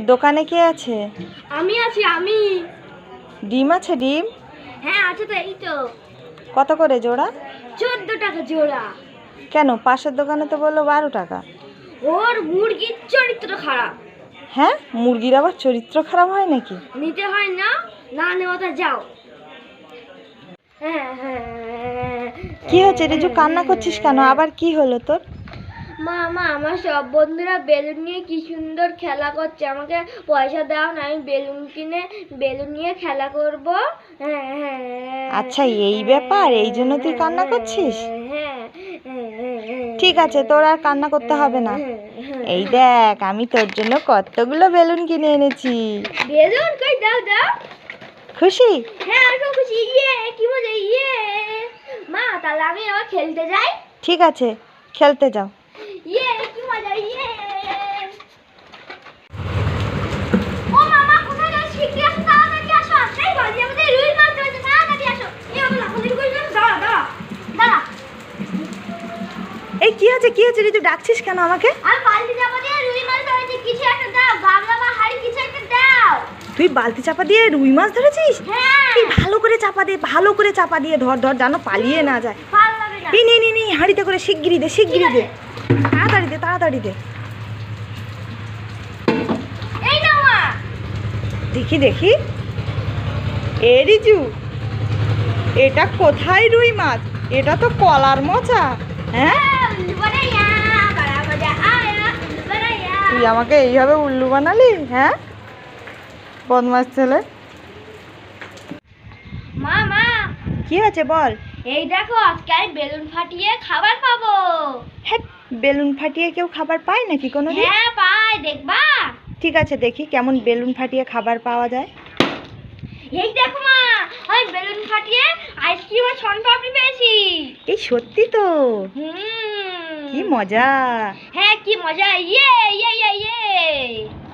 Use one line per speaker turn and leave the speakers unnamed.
দোকানে কে আছে?
আমি আছি আমি।
ডিম আছে ডিম?
হ্যাঁ আছে তো এই তো।
কত করে জোড়া?
চোদ্দ টাকা জোড়া।
কেন? পাশের দোকানে তো বলল বারো টাকা।
ওর মুরগির চরিত্র খারাপ।
হ্যাঁ? মুরগির আবার চরিত্র খারাপ হয় নাকি?
নিতে হয় না না নেওয়াটা যাও। হ্যাঁ হ্যাঁ।
কি হচ্ছে? রিজু কান্না করছিস কেন? আবার কি হলো তোর?
মা মা আমার সব বন্ধুরা বেলুন নিয়ে কি সুন্দর খেলা করছে। আমাকে পয়সা দাও না আমি বেলুন কিনে বেলুন নিয়ে খেলা করব। হ্যাঁ হ্যাঁ
আচ্ছা এই ব্যাপার এই জন্য তুই কান্না করছিস?
হ্যাঁ
ঠিক আছে তোর আর কান্না করতে হবে না। এই দেখ আমি তোর জন্য কতগুলো বেলুন কিনে এনেছি।
বেলুন কই? দাও দাও।
খুশি?
হ্যাঁ আমি খুব খুশি। ইয়ে কি মজা ইয়ে। মা তাহলে আমি আবার খেলতে যাই।
ঠিক আছে খেলতে যাও
ইয়ে কি মজা ইয়ে ও মামা কোথায় যাচ্ছ শিগগির আসো তাড়াতাড়ি আসো সেই বাড়ি আমাদের রুই মাছ ধরেছে তাড়াতাড়ি আসো এই আমাকে লাফালাফি করে দাও দাঁড়া দাঁড়া দাঁড়া
এই কি হচ্ছে কি হচ্ছে রিজু ডাকছিস কেন আমাকে
আমি বালতি চাপা দিয়ে রুই মাছ ধরেছি কিছু একটা দাও। গামলা বা হাড়ি কিছু একটা দাও।
তুই বালতি চাপা দিয়ে রুই মাছ ধরেছিস?
হ্যাঁ।
তুই ভালো করে চাপা দে ভালো করে চাপা দিয়ে ধর ধর যেন পালিয়ে না যায়। এই নে। নে নে হাঁড়িতে করে শিগগিরি দে শিগগিরি দে। তাড়াতাড়ি দে তাড়াতাড়ি দে। দেখি দেখি। এ রিজু এটা কোথায় রুই মাছ? এটা তো কলার মোচা হ্যাঁ। তুই আমাকে এইভাবে উল্লু বানালি? হ্যাঁ? বদমাস ছেলে।
মা মা।
কি হয়েছে বল?
এই দেখো আজকে আমি বেলুন ফাটিয়ে খাবার পাবো।
হ্যাঁ বেলুন ফাটিয়ে কেউ খাবার পায় নাকি কোনো
হ্যাঁ পাই দেখবা?
ঠিক আছে দেখি কেমন বেলুন ফাটিয়ে খাবার পাওয়া যায়।
এই দেখো মা আমি বেলুন ফাটিয়ে আইসক্রিম আর ছন পাপড়ি পেয়েছি।
এই সত্যি তো?
হুম।
কি মজা
হ্যাঁ কি মজা ইয়ে ইয়ে ইয়ে ইয়ে